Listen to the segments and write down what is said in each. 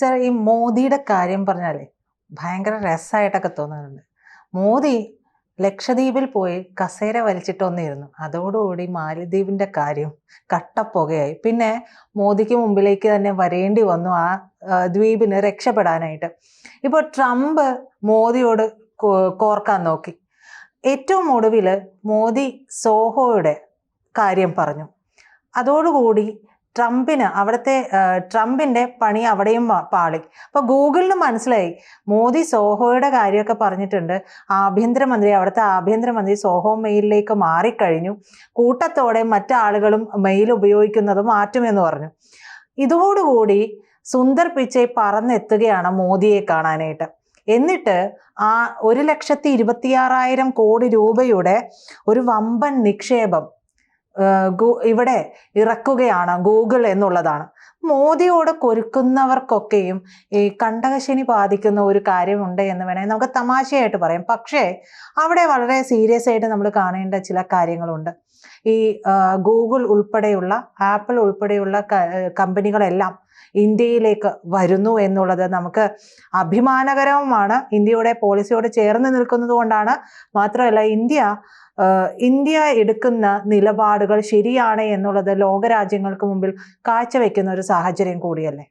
Sir ഈ മോദിയുടെ കാര്യം പറഞ്ഞാലേ ഭയങ്കര രസമായിട്ടൊക്കെ തോന്നുന്നുണ്ട് മോദി ലക്ഷദ്വീപിൽ പോയി കസേര വലിച്ചിട്ടൊന്നിരുന്നു. അതോടുകൂടി മാലിദ്വീപിന്റെ കാര്യം കട്ടപ്പുകയായി. പിന്നെ മോദിക്ക് മുമ്പിലേക്ക് തന്നെ വരേണ്ടി വന്നു ആ ദ്വീപിന് രക്ഷപ്പെടാനായിട്ട്. ഇപ്പോൾ ട്രംപ് മോദിയോട് കോർക്കാൻ നോക്കി. ഏറ്റവും ഒടുവിൽ മോദി സോഹോയുടെ കാര്യം പറഞ്ഞു. അതോടുകൂടി ട്രംപിന് അവിടുത്തെ ട്രംപിന്റെ പണി അവിടെയും പാളി. അപ്പൊ ഗൂഗിളിന് മനസ്സിലായി. മോദി സോഹോയുടെ കാര്യമൊക്കെ പറഞ്ഞിട്ടുണ്ട്. ആഭ്യന്തരമന്ത്രി അവിടുത്തെ ആഭ്യന്തരമന്ത്രി സോഹോ മെയിലിലേക്ക് മാറിക്കഴിഞ്ഞു. കൂട്ടത്തോടെ മറ്റാളുകളും മെയിൽ ഉപയോഗിക്കുന്നത് മാറ്റുമെന്ന് പറഞ്ഞു. ഇതോടുകൂടി സുന്ദർ പിച്ചൈ പറന്നെത്തുകയാണ് മോദിയെ കാണാനായിട്ട്. എന്നിട്ട് ആ ഒരു ലക്ഷത്തി ഇരുപത്തിയാറായിരം കോടി രൂപയുടെ ഒരു വമ്പൻ നിക്ഷേപം ഇവിടെ ഇറക്കുകയാണ് ഗൂഗിൾ എന്നുള്ളതാണ്. മോദിയോട് കൊരുക്കുന്നവർക്കൊക്കെയും ഈ കണ്ടകശനി ബാധിക്കുന്ന ഒരു കാര്യമുണ്ട് എന്ന് വേണമെങ്കിൽ നമുക്ക് തമാശയായിട്ട് പറയാം. പക്ഷേ അവിടെ വളരെ സീരിയസ് ആയിട്ട് നമ്മൾ കാണേണ്ട ചില കാര്യങ്ങളുണ്ട്. ഈ ഗൂഗിൾ ഉൾപ്പെടെയുള്ള ആപ്പിൾ ഉൾപ്പെടെയുള്ള കമ്പനികളെല്ലാം ഇന്ത്യയിലേക്ക് വരുന്നു എന്നുള്ളത് നമുക്ക് അഭിമാനകരവുമാണ്. ഇന്ത്യയുടെ പോളിസിയോട് ചേർന്ന് നിൽക്കുന്നത് കൊണ്ടാണ് മാത്രമല്ല ഇന്ത്യ ഇന്ത്യ എടുക്കുന്ന നിലപാടുകൾ ശരിയാണ് എന്നുള്ളത് ലോകരാജ്യങ്ങൾക്ക് മുമ്പിൽ കാഴ്ചവെക്കുന്ന ഒരു സാഹചര്യം കൂടിയല്ലേ?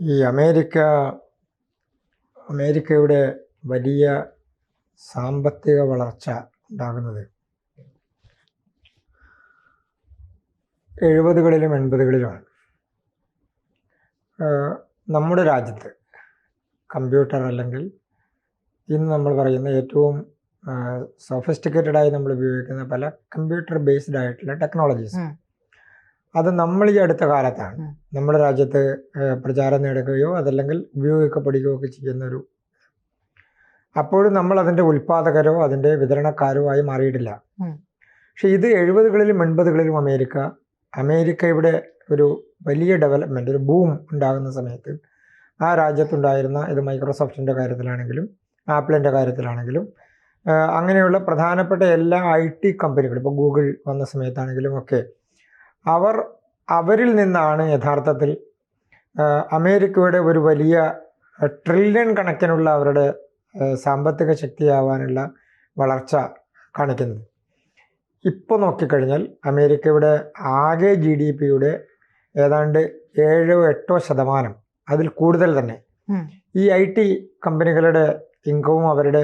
ഈ അമേരിക്ക അമേരിക്കയുടെ വലിയ സാമ്പത്തിക വളർച്ച ഉണ്ടാകുന്നത് എഴുപതുകളിലും എൺപതുകളിലുമാണ്. നമ്മുടെ രാജ്യത്ത് കമ്പ്യൂട്ടർ അല്ലെങ്കിൽ ഇന്ന് നമ്മൾ പറയുന്ന ഏറ്റവും സോഫിസ്റ്റിക്കേറ്റഡായി നമ്മൾ ഉപയോഗിക്കുന്ന പല കമ്പ്യൂട്ടർ ബേസ്ഡ് ആയിട്ടുള്ള ടെക്നോളജീസ്. അത് നമ്മൾ ഈ അടുത്ത കാലത്താണ്. നമ്മുടെ രാജ്യത്ത് പ്രചാരം നേടുകയോ അതല്ലെങ്കിൽ ഉപയോഗിക്കപ്പെടുകയോ ഒക്കെ ചെയ്യുന്ന ഒരു അപ്പോഴും നമ്മൾ അതിന്റെ ഉൽപ്പാദകരോ അതിന്റെ വിതരണക്കാരോ ആയി മാറിയിട്ടില്ല. പക്ഷെ ഇത് എഴുപതുകളിലും എൺപതുകളിലും അമേരിക്ക അമേരിക്കയുടെ ഒരു വലിയ ഡെവലപ്മെന്റ് ഒരു ബൂം ഉണ്ടാകുന്ന സമയത്ത് ആ രാജ്യത്തുണ്ടായിരുന്ന ഇത് മൈക്രോസോഫ്റ്റിന്റെ കാര്യത്തിലാണെങ്കിലും ആപ്പിളിന്റെ കാര്യത്തിലാണെങ്കിലും അങ്ങനെയുള്ള പ്രധാനപ്പെട്ട എല്ലാ ഐ ടി കമ്പനികളും ഇപ്പോൾ ഗൂഗിൾ വന്ന സമയത്താണെങ്കിലും ഒക്കെ അവർ അവരിൽ നിന്നാണ് യഥാർത്ഥത്തിൽ അമേരിക്കയുടെ ഒരു വലിയ ട്രില്യൺ കണക്കിനുള്ള അവരുടെ സാമ്പത്തിക ശക്തിയാവാനുള്ള വളർച്ച കാണിക്കുന്നത്. ഇപ്പോൾ നോക്കിക്കഴിഞ്ഞാൽ അമേരിക്കയുടെ ആകെ ജി ഡി പിയുടെ ഏതാണ്ട് ഏഴോ എട്ടോ ശതമാനം അതിൽ കൂടുതൽ തന്നെ. ഈ ഐ ടി കമ്പനികളുടെ ഇൻകവും അവരുടെ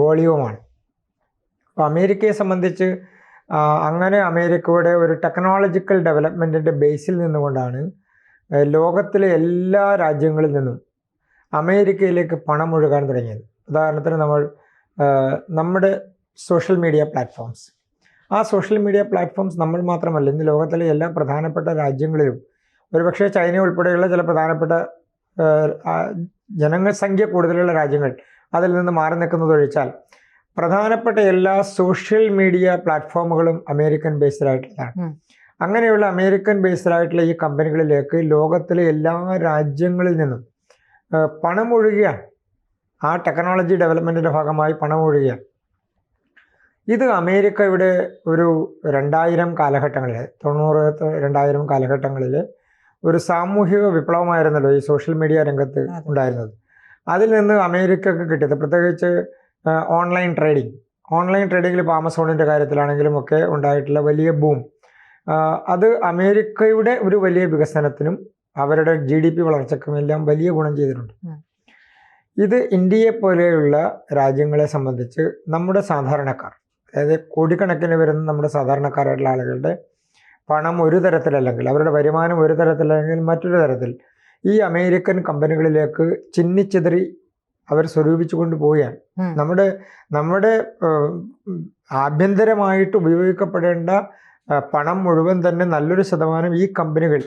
വോളിയവുമാണ് അപ്പോൾ അമേരിക്കയെ സംബന്ധിച്ച് അങ്ങനെ അമേരിക്കയുടെ ഒരു ടെക്നോളജിക്കൽ ഡെവലപ്മെന്റിന്റെ ബേസിൽ നിന്നുകൊണ്ടാണ് ലോകത്തിലെ എല്ലാ രാജ്യങ്ങളിൽ നിന്നും അമേരിക്കയിലേക്ക് പണം ഒഴുകാൻ തുടങ്ങിയത്. ഉദാഹരണത്തിന് നമ്മൾ നമ്മുടെ സോഷ്യൽ മീഡിയ പ്ലാറ്റ്ഫോംസ് ആ സോഷ്യൽ മീഡിയ പ്ലാറ്റ്ഫോംസ് നമ്മൾ മാത്രമല്ല ഇന്ന് ലോകത്തിലെ എല്ലാ പ്രധാനപ്പെട്ട രാജ്യങ്ങളിലും ഒരുപക്ഷെ ചൈന ഉൾപ്പെടെയുള്ള ചില പ്രധാനപ്പെട്ട ജനസംഖ്യ കൂടുതലുള്ള രാജ്യങ്ങൾ അതിൽ നിന്ന് മാറി നിൽക്കുന്നത് ഒഴിച്ചാൽ പ്രധാനപ്പെട്ട എല്ലാ സോഷ്യൽ മീഡിയ പ്ലാറ്റ്ഫോമുകളും അമേരിക്കൻ ബേസ്ഡ് ആയിട്ടുള്ളതാണ്. അങ്ങനെയുള്ള അമേരിക്കൻ ബേസ്ഡ് ആയിട്ടുള്ള ഈ കമ്പനികളിലേക്ക് ലോകത്തിലെ എല്ലാ രാജ്യങ്ങളിൽ നിന്നും പണമൊഴുകിയ പണം ഒഴുകുകയാണ് ആ ടെക്നോളജി ഡെവലപ്മെന്റിന്റെ ഭാഗമായി പണം ഒഴുകുകയാണ് ഇത് അമേരിക്കയുടെ ഒരു രണ്ടായിരം കാലഘട്ടങ്ങളിൽ തൊണ്ണൂറ് രണ്ടായിരം കാലഘട്ടങ്ങളിൽ ഒരു സാമൂഹിക വിപ്ലവമായിരുന്നല്ലോ ഈ സോഷ്യൽ മീഡിയ രംഗത്ത് ഉണ്ടായിരുന്നത്. അതിൽ നിന്ന് അമേരിക്കക്ക് കിട്ടിയത് പ്രത്യേകിച്ച് ഓൺലൈൻ ട്രേഡിംഗ്. ഓൺലൈൻ ട്രേഡിങ്ങിൽ ഇപ്പോൾ ആമസോണിന്റെ കാര്യത്തിലാണെങ്കിലും ഒക്കെ ഉണ്ടായിട്ടുള്ള വലിയ ബൂം. അത് അമേരിക്കയുടെ ഒരു വലിയ വികസനത്തിനും അവരുടെ ജി ഡി പി വളർച്ചയ്ക്കും എല്ലാം വലിയ ഗുണം ചെയ്തിട്ടുണ്ട്. ഇത് ഇന്ത്യയെ പോലെയുള്ള രാജ്യങ്ങളെ സംബന്ധിച്ച് നമ്മുടെ സാധാരണക്കാർ അതായത് കോടിക്കണക്കിന് വരുന്ന നമ്മുടെ സാധാരണക്കാരായിട്ടുള്ള ആളുകളുടെ പണം ഒരു തരത്തിലല്ലെങ്കിൽ അവരുടെ വരുമാനം ഒരു തരത്തിലല്ലെങ്കിൽ മറ്റൊരു തരത്തിൽ ഈ അമേരിക്കൻ കമ്പനികളിലേക്ക് ചിന്നിച്ചിതറി അവർ സ്വരൂപിച്ചു കൊണ്ടുപോവുകയാണ് നമ്മുടെ നമ്മുടെ ആഭ്യന്തരമായിട്ട് ഉപയോഗിക്കപ്പെടേണ്ട പണം മുഴുവൻ തന്നെ നല്ലൊരു ശതമാനം ഈ കമ്പനികൾ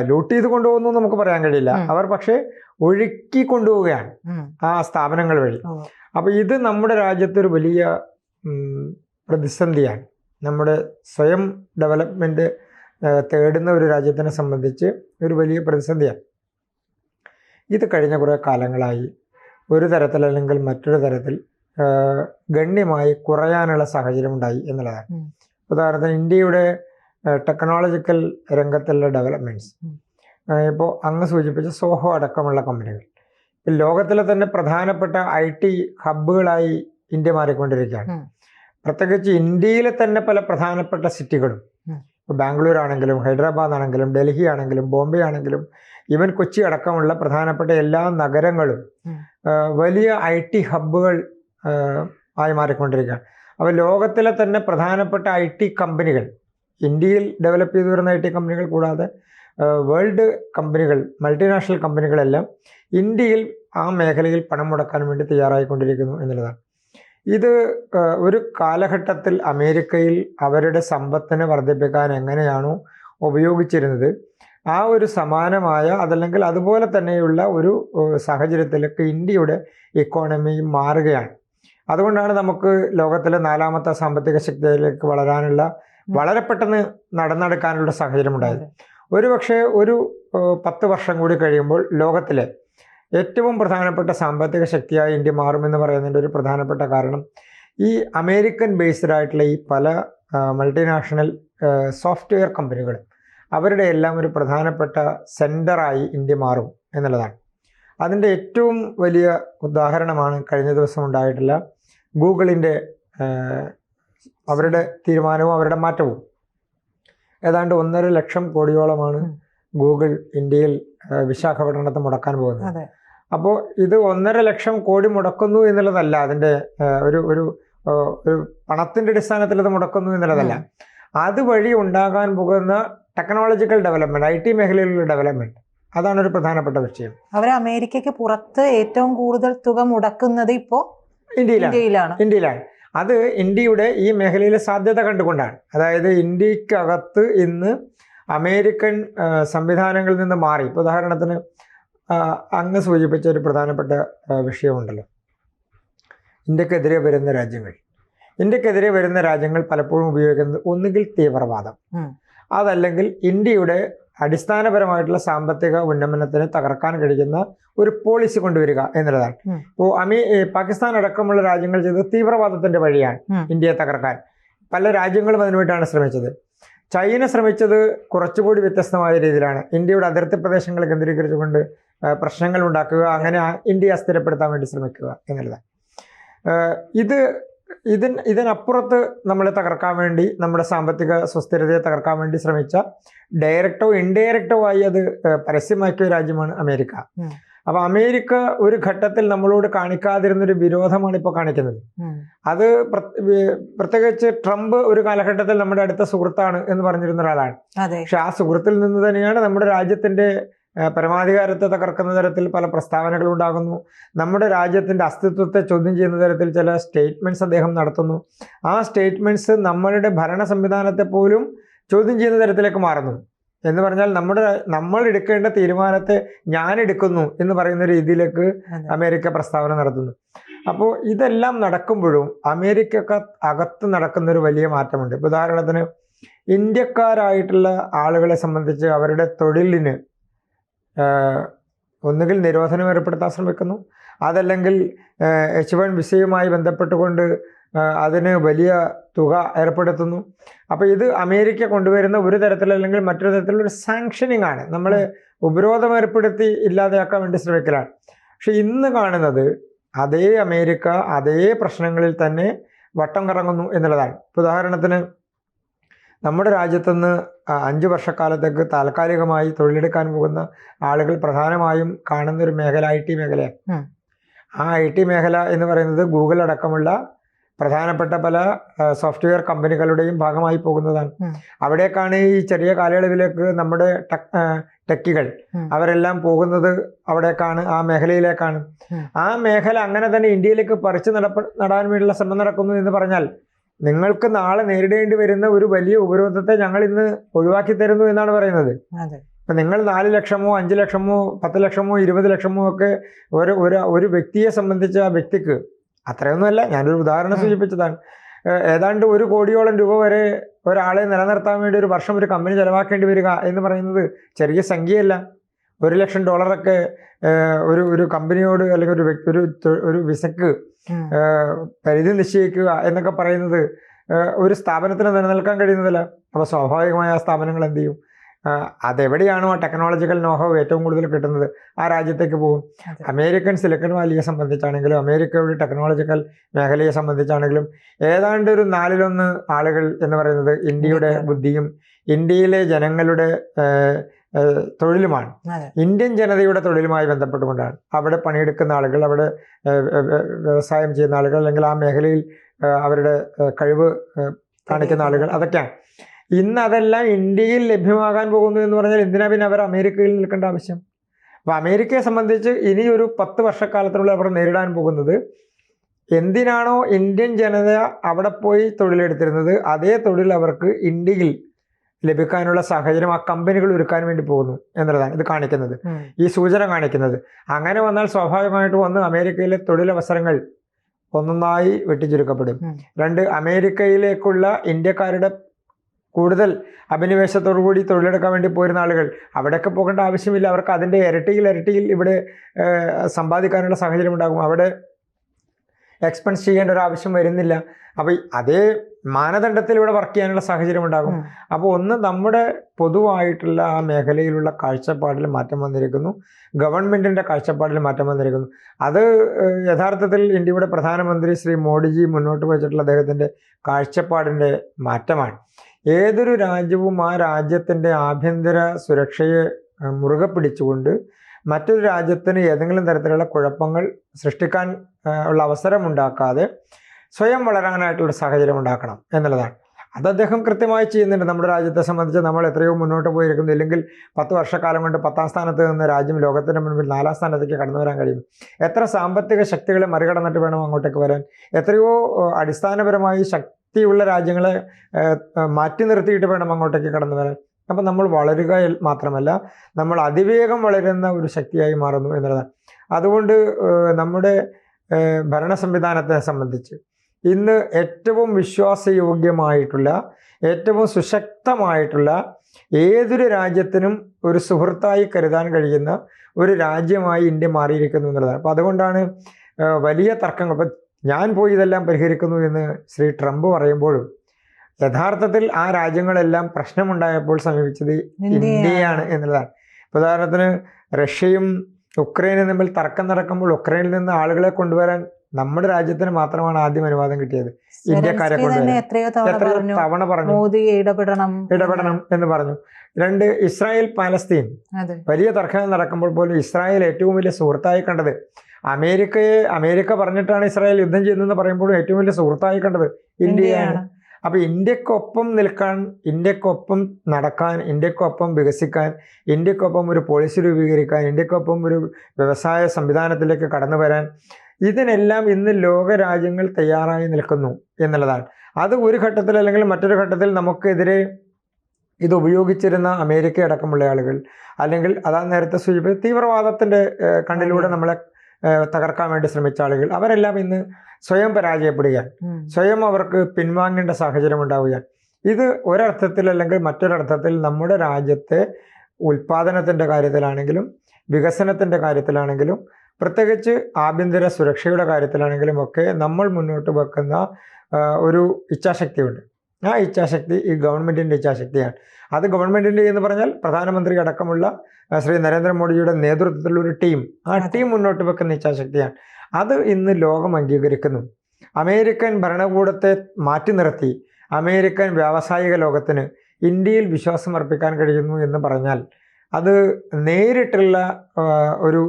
ലൂട്ട് ചെയ്ത് കൊണ്ടുപോകുന്നു നമുക്ക് പറയാൻ കഴിയില്ല. അവർ പക്ഷേ ഒഴുക്കി കൊണ്ടുപോവുകയാണ് ആ സ്ഥാപനങ്ങൾ വഴി. അപ്പൊ അപ്പോൾ ഇത് നമ്മുടെ രാജ്യത്തൊരു വലിയ പ്രതിസന്ധിയാണ്. നമ്മുടെ സ്വയം ഡെവലപ്മെന്റ് തേടുന്ന ഒരു രാജ്യത്തിനെ സംബന്ധിച്ച് ഒരു വലിയ പ്രതിസന്ധിയാണ്. ഇത് കഴിഞ്ഞ കുറേ കാലങ്ങളായി ഒരു തരത്തിൽ അല്ലെങ്കിൽ മറ്റൊരു തരത്തിൽ ഗണ്യമായി കുറയാനുള്ള സാഹചര്യം ഉണ്ടായി എന്നുള്ളതാണ്. ഉദാഹരണത്തിന് ഇന്ത്യയുടെ ടെക്നോളജിക്കൽ രംഗത്തുള്ള ഡെവലപ്മെന്റ്സ്. ഇപ്പോൾ അങ്ങ് സൂചിപ്പിച്ച സോഹോ അടക്കമുള്ള കമ്പനികൾ ലോകത്തിലെ തന്നെ പ്രധാനപ്പെട്ട ഐ ടി ഹബ്ബുകളായി ഇന്ത്യ മാറിക്കൊണ്ടിരിക്കുകയാണ്. പ്രത്യേകിച്ച് ഇന്ത്യയിലെ തന്നെ പല പ്രധാനപ്പെട്ട സിറ്റികളും ഇപ്പോൾ ബാംഗ്ലൂർ ആണെങ്കിലും ഹൈദരാബാദ് ആണെങ്കിലും ഡൽഹി ആണെങ്കിലും ബോംബെ ആണെങ്കിലും ഈവൻ കൊച്ചി അടക്കമുള്ള പ്രധാനപ്പെട്ട എല്ലാ നഗരങ്ങളും വലിയ ഐ ടി ഹബ്ബുകൾ ആയി മാറിക്കൊണ്ടിരിക്കുകയാണ്. അപ്പോൾ ലോകത്തിലെ തന്നെ പ്രധാനപ്പെട്ട ഐ ടി കമ്പനികൾ ഇന്ത്യയിൽ ഡെവലപ്പ് ചെയ്തു വരുന്ന ഐ ടി കമ്പനികൾ കൂടാതെ വേൾഡ് കമ്പനികൾ മൾട്ടിനാഷണൽ കമ്പനികളെല്ലാം ഇന്ത്യയിൽ ആ മേഖലയിൽ പണം മുടക്കാൻ വേണ്ടി തയ്യാറായിക്കൊണ്ടിരിക്കുന്നു എന്നുള്ളതാണ്. ഇത് ഒരു കാലഘട്ടത്തിൽ അമേരിക്കയിൽ അവരുടെ സമ്പത്തിനെ വർദ്ധിപ്പിക്കാൻ എങ്ങനെയാണോ ഉപയോഗിച്ചിരുന്നത് ആ ഒരു സമാനമായ അതല്ലെങ്കിൽ അതുപോലെ തന്നെയുള്ള ഒരു സാഹചര്യത്തിലേക്ക് ഇന്ത്യയുടെ ഇക്കോണമി മാറുകയാണ്. അതുകൊണ്ടാണ് നമുക്ക് ലോകത്തിലെ നാലാമത്തെ സാമ്പത്തിക ശക്തിയിലേക്ക് വളരാനുള്ള വളരെ പെട്ടെന്ന് നടന്നെടുക്കാനുള്ള സാഹചര്യം ഉണ്ടായത് ഒരു പക്ഷേ ഒരു പത്ത് വർഷം കൂടി കഴിയുമ്പോൾ ലോകത്തിലെ ഏറ്റവും പ്രധാനപ്പെട്ട സാമ്പത്തിക ശക്തിയായി ഇന്ത്യ മാറുമെന്ന് പറയുന്നതിന്റെ ഒരു പ്രധാനപ്പെട്ട കാരണം ഈ അമേരിക്കൻ ബേസ്ഡ് ആയിട്ടുള്ള ഈ പല മൾട്ടിനാഷണൽ സോഫ്റ്റ്വെയർ കമ്പനികൾ അവരുടെ എല്ലാം ഒരു പ്രധാനപ്പെട്ട സെന്ററായി ഇന്ത്യ മാറും എന്നുള്ളതാണ്. അതിന്റെ ഏറ്റവും വലിയ ഉദാഹരണമാണ് കഴിഞ്ഞ ദിവസം ഉണ്ടായിട്ടുള്ള ഗൂഗിളിന്റെ അവരുടെ തീരുമാനവും അവരുടെ മാറ്റവും. ഏതാണ്ട് ഒന്നര ലക്ഷം കോടിയോളമാണ് ഗൂഗിൾ ഇന്ത്യയിൽ വിശാഖപട്ടണത്ത് മുടക്കാൻ പോകുന്നത്. അപ്പോൾ ഇത് ഒന്നര ലക്ഷം കോടി മുടക്കുന്നു എന്നുള്ളതല്ല അതിന്റെ ഒരു ഒരു ഒരു പണത്തിന്റെ അടിസ്ഥാനത്തിൽ ഇത് മുടക്കുന്നു എന്നുള്ളതല്ല. അതുവഴി ഉണ്ടാകാൻ പോകുന്ന ടെക്നോളജിക്കൽ ഡെവലപ്മെന്റ് ഐ ടി മേഖലയിലുള്ള ഡെവലപ്മെന്റ് അതാണ് ഒരു പ്രധാനപ്പെട്ട വിഷയം. അവർ അമേരിക്കയ്ക്ക് പുറത്ത് ഏറ്റവും കൂടുതൽ തുക മുടക്കുന്നത് ഇപ്പോൾ ഇന്ത്യയിലാണ്. ഇന്ത്യയിലാണ്. അത് ഇന്ത്യയുടെ ഈ മേഖലയിലെ സാധ്യത കണ്ടുകൊണ്ടാണ്. അതായത് ഇന്ത്യക്കകത്ത് ഇന്ന് അമേരിക്കൻ സംവിധാനങ്ങളിൽ നിന്ന് മാറി. ഇപ്പോൾ ഉദാഹരണത്തിന് അങ്ങ് സൂചിപ്പിച്ച ഒരു പ്രധാനപ്പെട്ട വിഷയമുണ്ടല്ലോ. ഇന്ത്യക്കെതിരെ വരുന്ന രാജ്യങ്ങൾ. ഇന്ത്യക്കെതിരെ വരുന്ന രാജ്യങ്ങൾ പലപ്പോഴും ഉപയോഗിക്കുന്നത് ഒന്നുകിൽ തീവ്രവാദം. അതല്ലെങ്കിൽ ഇന്ത്യയുടെ അടിസ്ഥാനപരമായിട്ടുള്ള സാമ്പത്തിക ഉന്നമനത്തിന് തകർക്കാൻ കഴിക്കുന്ന ഒരു പോളിസി കൊണ്ടുവരിക എന്നുള്ളതാണ്. ഇപ്പോൾ അമേ പാകിസ്ഥാൻ അടക്കമുള്ള രാജ്യങ്ങൾ ചെയ്തത് തീവ്രവാദത്തിന്റെ വഴിയാണ്. ഇന്ത്യയെ തകർക്കാൻ. പല രാജ്യങ്ങളും അതിനുവേണ്ടിയാണ് ശ്രമിച്ചത്. ചൈന ശ്രമിച്ചത് കുറച്ചുകൂടി വ്യത്യസ്തമായ രീതിയിലാണ്. ഇന്ത്യയുടെ അതിർത്തി പ്രദേശങ്ങൾ കേന്ദ്രീകരിച്ചുകൊണ്ട് പ്രശ്നങ്ങൾ ഉണ്ടാക്കുക അങ്ങനെ ഇന്ത്യ ഇന്ത്യയെ അസ്ഥിരപ്പെടുത്താൻ വേണ്ടി ശ്രമിക്കുക എന്നുള്ളതാണ് ഇത് ഇതിൻ ഇതിനപ്പുറത്ത് നമ്മളെ തകർക്കാൻ വേണ്ടി നമ്മുടെ സാമ്പത്തിക സുസ്ഥിരതയെ തകർക്കാൻ വേണ്ടി ശ്രമിച്ച ഡയറക്റ്റോ ഇൻഡയറക്റ്റോ ആയി അത് പരസ്യമാക്കിയ രാജ്യമാണ് അമേരിക്ക. അപ്പൊ അമേരിക്ക ഒരു ഘട്ടത്തിൽ നമ്മളോട് കാണിക്കാതിരുന്നൊരു വിരോധമാണ് ഇപ്പോൾ കാണിക്കുന്നത്. അത് പ്ര- പ്രത്യേകിച്ച് ട്രംപ് ഒരു കാലഘട്ടത്തിൽ നമ്മുടെ അടുത്ത സുഹൃത്താണ് എന്ന് പറഞ്ഞിരുന്ന ഒരാളാണ്. പക്ഷെ ആ സുഹൃത്തിൽ നിന്ന് തന്നെയാണ് നമ്മുടെ രാജ്യത്തിന്റെ പരമാധികാരത്തെ തകർക്കുന്ന തരത്തിൽ പല പ്രസ്താവനകൾ ഉണ്ടാകുന്നു. നമ്മുടെ രാജ്യത്തിന്റെ അസ്തിത്വത്തെ ചോദ്യം ചെയ്യുന്ന തരത്തിൽ ചില സ്റ്റേറ്റ്മെന്റ്സ് അദ്ദേഹം നടത്തുന്നു. ആ സ്റ്റേറ്റ്മെന്റ്സ് നമ്മളുടെ ഭരണ സംവിധാനത്തെ പോലും ചോദ്യം ചെയ്യുന്ന തരത്തിലേക്ക് മാറുന്നു. എന്ന് പറഞ്ഞാൽ നമ്മുടെ നമ്മൾ എടുക്കേണ്ട തീരുമാനത്തെ ഞാൻ എടുക്കുന്നു എന്ന് പറയുന്ന രീതിയിലേക്ക് അമേരിക്ക പ്രസ്താവന നടത്തുന്നു. അപ്പോൾ ഇതെല്ലാം നടക്കുമ്പോഴും അമേരിക്ക അകത്ത് നടക്കുന്ന ഒരു വലിയ മാറ്റമുണ്ട്. ഉദാഹരണത്തിന് ഇന്ത്യക്കാരായിട്ടുള്ള ആളുകളെ സംബന്ധിച്ച് അവരുടെ തൊഴിലിന് ഒന്നുകിൽ നിരോധനം ഏർപ്പെടുത്താൻ ശ്രമിക്കുന്നു. അതല്ലെങ്കിൽ എച്ച് വൺ വിസയുമായി ബന്ധപ്പെട്ടുകൊണ്ട് അതിന് വലിയ തുക ഏർപ്പെടുത്തുന്നു. അപ്പോൾ ഇത് അമേരിക്ക കൊണ്ടുവരുന്ന ഒരു തരത്തിൽ അല്ലെങ്കിൽ മറ്റൊരു തരത്തിലുള്ള സാങ്ഷനിങ് ആണ്. നമ്മൾ ഉപരോധം ഏർപ്പെടുത്തി ഇല്ലാതെയാക്കാൻ വേണ്ടി ശ്രമിക്കലാണ്. പക്ഷെ ഇന്ന് കാണുന്നത് അതേ അമേരിക്ക അതേ പ്രശ്നങ്ങളിൽ തന്നെ വട്ടം കറങ്ങുന്നു എന്നുള്ളതാണ്. ഉദാഹരണത്തിന് നമ്മുടെ രാജ്യത്തുനിന്ന് അഞ്ച് വർഷക്കാലത്തേക്ക് താൽക്കാലികമായി തൊഴിലെടുക്കാൻ പോകുന്ന ആളുകൾ പ്രധാനമായും കാണുന്ന ഒരു മേഖല ഐ ടി മേഖലയാണ് ആ ഐ ടി മേഖല എന്ന് പറയുന്നത് ഗൂഗിൾ അടക്കമുള്ള പ്രധാനപ്പെട്ട പല സോഫ്റ്റ്വെയർ കമ്പനികളുടെയും ഭാഗമായി പോകുന്നതാണ്. അവിടേക്കാണ് ഈ ചെറിയ കാലയളവിലേക്ക് നമ്മുടെ ടെക് ടെക്കികൾ അവരെല്ലാം പോകുന്നത് അവിടേക്കാണ് ആ മേഖലയിലേക്കാണ്. ആ മേഖല അങ്ങനെ തന്നെ ഇന്ത്യയിലേക്ക് പറിച്ചു നടപ്പ നടാൻ വേണ്ടിയുള്ള ശ്രമം നടക്കുന്നു എന്ന് പറഞ്ഞാൽ നിങ്ങൾക്ക് നാളെ നേരിടേണ്ടി വരുന്ന ഒരു വലിയ ഉപരോധത്തെ ഞങ്ങൾ ഇന്ന് ഒഴിവാക്കി തരുന്നു എന്നാണ് പറയുന്നത്. അപ്പൊ ഇപ്പം നിങ്ങൾ നാല് ലക്ഷമോ അഞ്ച് ലക്ഷമോ പത്ത് ലക്ഷമോ ഇരുപത് ലക്ഷമോ ഒക്കെ ഒരു ഒരു ഒരു വ്യക്തിയെ സംബന്ധിച്ച ആ വ്യക്തിക്ക് അത്രയൊന്നുമല്ല ഞാനൊരു ഉദാഹരണം. സൂചിപ്പിച്ചതാണ്. ഏതാണ്ട് ഒരു കോടിയോളം രൂപ വരെ ഒരാളെ നിലനിർത്താൻ വേണ്ടി ഒരു വർഷം ഒരു കമ്പനി ചെലവാക്കേണ്ടി വരിക എന്ന് പറയുന്നത് ചെറിയ സംഖ്യയല്ല. ഒരു ലക്ഷം ഡോളറൊക്കെ ഒരു ഒരു കമ്പനിയോട് അല്ലെങ്കിൽ ഒരു വ്യക്തി ഒരു ഒരു വിസക്ക് പരിധി നിശ്ചയിക്കുക എന്നൊക്കെ പറയുന്നത് ഒരു സ്ഥാപനത്തിന് നിലനിൽക്കാൻ കഴിയുന്നതല്ല. അപ്പോൾ സ്വാഭാവികമായ ആ സ്ഥാപനങ്ങൾ എന്ത് ചെയ്യും? അതെവിടെയാണോ ആ ടെക്നോളജിക്കൽ നോഹോ ഏറ്റവും കൂടുതൽ കിട്ടുന്നത്? ആ രാജ്യത്തേക്ക് പോകും. അമേരിക്കൻ സിലിക്കൺ വാലിയെ സംബന്ധിച്ചാണെങ്കിലും അമേരിക്കയുടെ ടെക്നോളജിക്കൽ മേഖലയെ സംബന്ധിച്ചാണെങ്കിലും ഏതാണ്ട് ഒരു നാലിലൊന്ന് ആളുകൾ എന്ന് പറയുന്നത് ഇന്ത്യയുടെ ബുദ്ധിയും ഇന്ത്യയിലെ ജനങ്ങളുടെ തൊഴിലുമാണ്. ഇന്ത്യൻ ജനതയുടെ തൊഴിലുമായി ബന്ധപ്പെട്ടുകൊണ്ടാണ്. അവിടെ പണിയെടുക്കുന്ന ആളുകൾ അവിടെ വ്യവസായം ചെയ്യുന്ന ആളുകൾ അല്ലെങ്കിൽ ആ മേഖലയിൽ അവരുടെ കഴിവ് കാണിക്കുന്ന ആളുകൾ അതൊക്കെയാണ്. ഇന്ന് അതെല്ലാം ഇന്ത്യയിൽ ലഭ്യമാകാൻ പോകുന്നു എന്ന് പറഞ്ഞാൽ എന്തിനാ പിന്നെ അവർ അമേരിക്കയിൽ നിൽക്കേണ്ട ആവശ്യം? അപ്പോൾ അമേരിക്കയെ സംബന്ധിച്ച് ഇനി ഒരു പത്ത് വർഷക്കാലത്തിനുള്ളിൽ അവർ നേരിടാൻ പോകുന്നത് എന്തിനാണോ ഇന്ത്യൻ ജനത അവിടെ പോയി തൊഴിലെടുത്തിരുന്നത് അതേ തൊഴിൽ അവർക്ക് ഇന്ത്യയിൽ ലഭിക്കാനുള്ള സാഹചര്യം ആ കമ്പനികൾ ഒരുക്കാൻ വേണ്ടി പോകുന്നു എന്നുള്ളതാണ് ഇത് കാണിക്കുന്നത്. ഈ സൂചന കാണിക്കുന്നത്. അങ്ങനെ വന്നാൽ സ്വാഭാവികമായിട്ട് വന്ന് അമേരിക്കയിലെ തൊഴിലവസരങ്ങൾ ഒന്നൊന്നായി വെട്ടിച്ചുരുക്കപ്പെടും. രണ്ട് അമേരിക്കയിലേക്കുള്ള ഇന്ത്യക്കാരുടെ കൂടുതൽ അഭിനിവേശത്തോടു കൂടി തൊഴിലെടുക്കാൻ വേണ്ടി പോരുന്ന ആളുകൾ. അവിടെയൊക്കെ പോകേണ്ട ആവശ്യമില്ല. അവർക്ക് അതിന്റെ ഇരട്ടിയിൽ ഇരട്ടിയിൽ ഇവിടെ സമ്പാദിക്കാനുള്ള സാഹചര്യം ഉണ്ടാകും. അവിടെ എക്സ്പെൻസ് ചെയ്യേണ്ട ഒരു ആവശ്യം വരുന്നില്ല. അപ്പോൾ അതേ മാനദണ്ഡത്തിലൂടെ വർക്ക് ചെയ്യാനുള്ള സാഹചര്യം ഉണ്ടാകും. അപ്പോൾ ഒന്ന് നമ്മുടെ പൊതുവായിട്ടുള്ള ആ മേഖലയിലുള്ള കാഴ്ചപ്പാടിൽ മാറ്റം വന്നിരിക്കുന്നു. ഗവൺമെന്റിന്റെ കാഴ്ചപ്പാടിൽ മാറ്റം വന്നിരിക്കുന്നു. അത് യഥാർത്ഥത്തിൽ ഇന്ത്യയുടെ പ്രധാനമന്ത്രി ശ്രീ മോഡിജി മുന്നോട്ട് വെച്ചിട്ടുള്ള അദ്ദേഹത്തിന്റെ കാഴ്ചപ്പാടിന്റെ മാറ്റമാണ്. ഏതൊരു രാജ്യവും ആ രാജ്യത്തിന്റെ ആഭ്യന്തര സുരക്ഷയെ മുറുകെ പിടിച്ചുകൊണ്ട് മറ്റൊരു രാജ്യത്തിന് ഏതെങ്കിലും തരത്തിലുള്ള കുഴപ്പങ്ങൾ സൃഷ്ടിക്കാൻ ഉള്ള അവസരം ഉണ്ടാക്കാതെ സ്വയം വളരാനായിട്ടുള്ള സാഹചര്യം ഉണ്ടാക്കണം എന്നുള്ളതാണ്. അത് അദ്ദേഹം കൃത്യമായി ചെയ്യുന്നുണ്ട്. നമ്മുടെ രാജ്യത്തെ സംബന്ധിച്ച് നമ്മൾ എത്രയോ മുന്നോട്ട് പോയിരിക്കുന്നു. ഇല്ലെങ്കിൽ പത്ത് വർഷക്കാലം കൊണ്ട് പത്താം സ്ഥാനത്ത് നിന്ന് രാജ്യം ലോകത്തിന് മുൻപിൽ നാലാം സ്ഥാനത്തേക്ക് കടന്നു വരാൻ കഴിയും. എത്ര സാമ്പത്തിക ശക്തികളെ മറികടന്നിട്ട് വേണം അങ്ങോട്ടേക്ക് വരാൻ? എത്രയോ അടിസ്ഥാനപരമായി ശക്തിയുള്ള രാജ്യങ്ങളെ മാറ്റി നിർത്തിയിട്ട് വേണം അങ്ങോട്ടേക്ക് കടന്നു വരാൻ? അപ്പം നമ്മൾ വളരുക മാത്രമല്ല നമ്മൾ അതിവേഗം വളരുന്ന ഒരു ശക്തിയായി മാറുന്നു എന്നുള്ളതാണ്. അതുകൊണ്ട് നമ്മുടെ ഭരണ സംവിധാനത്തെ സംബന്ധിച്ച് ഇന്ന് ഏറ്റവും വിശ്വാസയോഗ്യമായിട്ടുള്ള ഏറ്റവും സുശക്തമായിട്ടുള്ള ഏതൊരു രാജ്യത്തിനും ഒരു സുഹൃത്തായി കരുതാൻ കഴിയുന്ന ഒരു രാജ്യമായി ഇന്ത്യ മാറിയിരിക്കുന്നു എന്നുള്ളതാണ്. അപ്പോൾ അതുകൊണ്ടാണ് വലിയ തർക്കങ്ങൾ. ഇപ്പം ഞാൻ പോയി ഇതെല്ലാം പരിഹരിക്കുന്നു എന്ന് ശ്രീ ട്രംപ് പറയുമ്പോഴും യഥാർത്ഥത്തിൽ ആ രാജ്യങ്ങളെല്ലാം പ്രശ്നമുണ്ടായപ്പോൾ സമീപിച്ചത് ഇന്ത്യയാണ്. എന്നുള്ളതാണ്. ഉദാഹരണത്തിന് റഷ്യയും ഉക്രൈനും തമ്മിൽ തർക്കം നടക്കുമ്പോൾ ഉക്രൈനിൽ നിന്ന് ആളുകളെ കൊണ്ടുവരാൻ നമ്മുടെ രാജ്യത്തിന് മാത്രമാണ് ആദ്യം അനുവാദം കിട്ടിയത്. ഇന്ത്യക്കാരെ കൊണ്ടുവരാൻ. തവണ പറഞ്ഞു. മോദി ഇടപെടണം ഇടപെടണം എന്ന് പറഞ്ഞു. രണ്ട് ഇസ്രായേൽ പാലസ്തീൻ. വലിയ തർക്കങ്ങൾ നടക്കുമ്പോൾ പോലും ഇസ്രായേൽ ഏറ്റവും വലിയ സുഹൃത്തായി കണ്ടത് അമേരിക്കയെ അമേരിക്ക പറഞ്ഞിട്ടാണ് ഇസ്രായേൽ യുദ്ധം ചെയ്യുന്നതെന്ന് പറയുമ്പോഴും ഏറ്റവും വലിയ സുഹൃത്തായി കണ്ടത് ഇന്ത്യയാണ്. അപ്പൊ ഇന്ത്യക്കൊപ്പം നിൽക്കാൻ ഇന്ത്യക്കൊപ്പം നടക്കാൻ ഇന്ത്യക്കൊപ്പം വികസിക്കാൻ ഇന്ത്യക്കൊപ്പം ഒരു പോളിസി രൂപീകരിക്കാൻ ഇന്ത്യക്കൊപ്പം ഒരു വ്യവസായ സംവിധാനത്തിലേക്ക് കടന്നു വരാൻ ഇതിനെല്ലാം ഇന്ന് ലോക രാജ്യങ്ങൾ തയ്യാറായി നിൽക്കുന്നു എന്നുള്ളതാണ്. അത് ഒരു ഘട്ടത്തിൽ അല്ലെങ്കിൽ മറ്റൊരു ഘട്ടത്തിൽ നമുക്കെതിരെ ഇത് ഉപയോഗിച്ചിരുന്ന അമേരിക്ക അടക്കമുള്ള ആളുകൾ അല്ലെങ്കിൽ അതാ നേരത്തെ സൂചിപ്പിച്ച തീവ്രവാദത്തിന്റെ കണ്ണിലൂടെ നമ്മളെ തകർക്കാൻ വേണ്ടി ശ്രമിച്ച ആളുകൾ. അവരെല്ലാം ഇന്ന് സ്വയം പരാജയപ്പെടുകയാണ്. സ്വയം അവർക്ക് പിൻവാങ്ങേണ്ട സാഹചര്യം ഉണ്ടാവുകയാണ്. ഇത് ഒരർത്ഥത്തിൽ അല്ലെങ്കിൽ മറ്റൊരർത്ഥത്തിൽ നമ്മുടെ രാജ്യത്തെ ഉൽപാദനത്തിന്റെ കാര്യത്തിലാണെങ്കിലും വികസനത്തിന്റെ കാര്യത്തിലാണെങ്കിലും പ്രത്യേകിച്ച് ആഭ്യന്തര സുരക്ഷയുടെ കാര്യത്തിലാണെങ്കിലും ഒക്കെ നമ്മൾ മുന്നോട്ട് വെക്കുന്ന ഒരു ഇച്ഛാശക്തിയുണ്ട്. ആ ഇച്ഛാശക്തി ഈ ഗവൺമെന്റിന്റെ ഇച്ഛാശക്തിയാണ്. അത് ഗവൺമെന്റിന്റെ എന്ന് പറഞ്ഞാൽ പ്രധാനമന്ത്രി അടക്കമുള്ള ശ്രീ നരേന്ദ്രമോദിയുടെ നേതൃത്വത്തിലുള്ള ഒരു ടീം. ആ ടീം മുന്നോട്ട് വെക്കുന്ന ഇച്ഛാശക്തിയാണ്. അത് ഇന്ന് ലോകം അംഗീകരിക്കുന്നു. അമേരിക്കൻ ഭരണകൂടത്തെ മാറ്റി നിർത്തി അമേരിക്കൻ വ്യാവസായിക ലോകത്തിന് ഇന്ത്യയിൽ വിശ്വാസം അർപ്പിക്കാൻ കഴിയുന്നു എന്ന് പറഞ്ഞാൽ അത് നേരിട്ടുള്ള ഒരു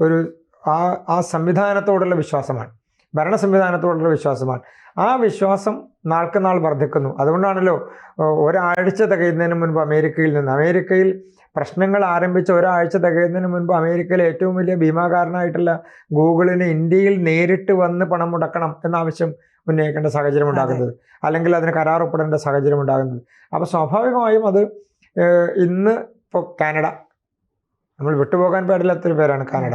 ഒരു ആ ആ സംവിധാനത്തോടുള്ള വിശ്വാസമാണ്. ഭരണ സംവിധാനത്തോടുള്ള വിശ്വാസമാണ്. ആ വിശ്വാസം നാൾക്കുനാൾ വർദ്ധിക്കുന്നു. അതുകൊണ്ടാണല്ലോ ഒരാഴ്ച തികയുന്നതിന് മുൻപ് അമേരിക്കയിൽ നിന്ന് അമേരിക്കയിൽ പ്രശ്നങ്ങൾ ആരംഭിച്ച ഒരാഴ്ച തികയുന്നതിന് മുൻപ് അമേരിക്കയിലെ ഏറ്റവും വലിയ ഭീമാകാരനായിട്ടുള്ള ഗൂഗിളിന് ഇന്ത്യയിൽ നേരിട്ട് വന്ന് പണം മുടക്കണം എന്നാവശ്യം ഉന്നയിക്കേണ്ട സാഹചര്യം ഉണ്ടാകുന്നത്. അല്ലെങ്കിൽ അതിന് കരാർ ഒപ്പിടേണ്ട സാഹചര്യം ഉണ്ടാകുന്നത്. അപ്പോൾ സ്വാഭാവികമായും അത് ഇന്ന് ഇപ്പോൾ കാനഡ നമ്മൾ വിട്ടുപോകാൻ പാടില്ലാത്തൊരു പേരാണ് കാനഡ.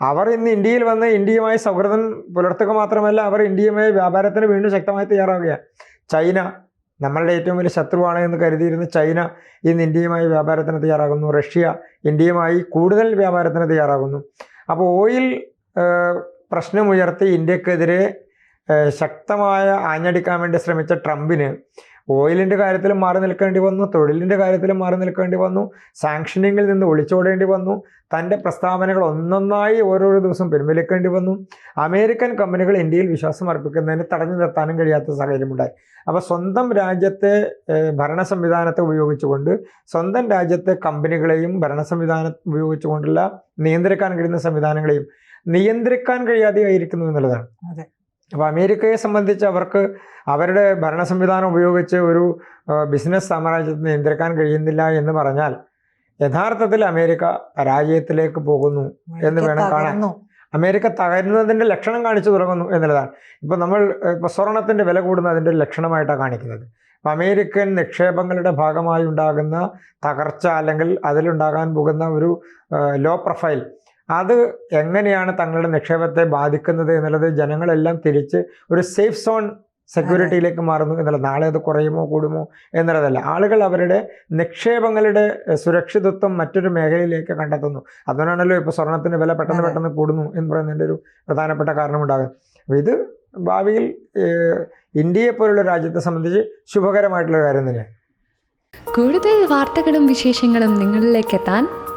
അവർ ഇന്ന് ഇന്ത്യയിൽ വന്ന് ഇന്ത്യയുമായി സൗഹൃദം പുലർത്തുക മാത്രമല്ല അവർ ഇന്ത്യയുമായി വ്യാപാരത്തിന് വീണ്ടും ശക്തമായി തയ്യാറാവുകയാണ്. ചൈന നമ്മളുടെ ഏറ്റവും വലിയ ശത്രുവാണ് എന്ന് കരുതിയിരുന്ന ചൈന ഇന്ന് ഇന്ത്യയുമായി വ്യാപാരത്തിന് തയ്യാറാകുന്നു. റഷ്യ ഇന്ത്യയുമായി കൂടുതൽ വ്യാപാരത്തിന് തയ്യാറാകുന്നു. അപ്പോൾ ഓയിൽ പ്രശ്നമുയർത്തി ഇന്ത്യക്കെതിരെ ശക്തമായ ആഞ്ഞടിക്കാൻ വേണ്ടി ശ്രമിച്ച ട്രംപിന് ഓയിലിന്റെ കാര്യത്തിലും മാറി നിൽക്കേണ്ടി വന്നു തൊഴിലിന്റെ കാര്യത്തിലും മാറി നിൽക്കേണ്ടി വന്നു സാങ്ഷനിങ്ങിൽ നിന്ന് ഒളിച്ചോടേണ്ടി വന്നു തന്റെ പ്രസ്താവനകൾ ഒന്നൊന്നായി ഓരോരോ ദിവസം പിൻവലിക്കേണ്ടി വന്നു. അമേരിക്കൻ കമ്പനികൾ ഇന്ത്യയിൽ വിശ്വാസം അർപ്പിക്കുന്നതിന് തടഞ്ഞു നിർത്താനും കഴിയാത്ത സാഹചര്യമുണ്ടായി. അപ്പോൾ സ്വന്തം രാജ്യത്തെ ഭരണ സംവിധാനത്തെ ഉപയോഗിച്ചുകൊണ്ട് സ്വന്തം രാജ്യത്തെ കമ്പനികളെയും ഭരണ സംവിധാനം ഉപയോഗിച്ചുകൊണ്ടുള്ള നിയന്ത്രിക്കാൻ കഴിയുന്ന സംവിധാനങ്ങളെയും നിയന്ത്രിക്കാൻ കഴിയാതെ ആയിരിക്കുന്നു എന്നുള്ളതാണ്. അതെ. അപ്പോൾ അമേരിക്കയെ സംബന്ധിച്ച് അവർക്ക് അവരുടെ ഭരണ സംവിധാനം ഉപയോഗിച്ച് ഒരു ബിസിനസ് സാമ്രാജ്യത്തെ നിയന്ത്രിക്കാൻ കഴിയുന്നില്ല എന്ന് പറഞ്ഞാൽ യഥാർത്ഥത്തിൽ അമേരിക്ക പരാജയത്തിലേക്ക് പോകുന്നു എന്ന് വേണം കാണാൻ. അമേരിക്ക തകരുന്നതിന്റെ ലക്ഷണം കാണിച്ചു തുടങ്ങുന്നു എന്നുള്ളതാണ്. ഇപ്പോൾ നമ്മൾ ഇപ്പോൾ സ്വർണത്തിന്റെ വില കൂടുന്നതിന്റെ ഒരു ലക്ഷണമായിട്ടാണ് കാണിക്കുന്നത്. അപ്പോൾ അമേരിക്കൻ നിക്ഷേപങ്ങളുടെ ഭാഗമായി ഉണ്ടാകുന്ന തകർച്ച അല്ലെങ്കിൽ അതിലുണ്ടാകാൻ പോകുന്ന ഒരു ലോ പ്രൊഫൈൽ അത് എങ്ങനെയാണ് തങ്ങളുടെ നിക്ഷേപത്തെ ബാധിക്കുന്നത് എന്നുള്ളത് ജനങ്ങളെല്ലാം തിരിച്ച് ഒരു സേഫ് സോൺ സെക്യൂരിറ്റിയിലേക്ക് മാറുന്നു എന്നുള്ളത്. നാളെ അത് കുറയുമോ കൂടുമോ എന്നുള്ളതല്ല. ആളുകൾ അവരുടെ നിക്ഷേപങ്ങളുടെ സുരക്ഷിതത്വം മറ്റൊരു മേഖലയിലേക്ക് കണ്ടെത്തുന്നു. അതുകൊണ്ടാണല്ലോ ഇപ്പോൾ സ്വർണത്തിന്റെ വില പെട്ടെന്ന് പെട്ടെന്ന് കൂടുന്നു എന്ന് പറയുന്നതിന്റെ ഒരു പ്രധാനപ്പെട്ട കാരണമുണ്ടാകും അപ്പോൾ ഇത് ഭാവിയിൽ ഇന്ത്യയെ പോലുള്ള രാജ്യത്തെ സംബന്ധിച്ച് ശുഭകരമായിട്ടുള്ള കാര്യം തന്നെയാണ്. കൂടുതൽ വാർത്തകളും വിശേഷങ്ങളും നിങ്ങളിലേക്ക് എത്താൻ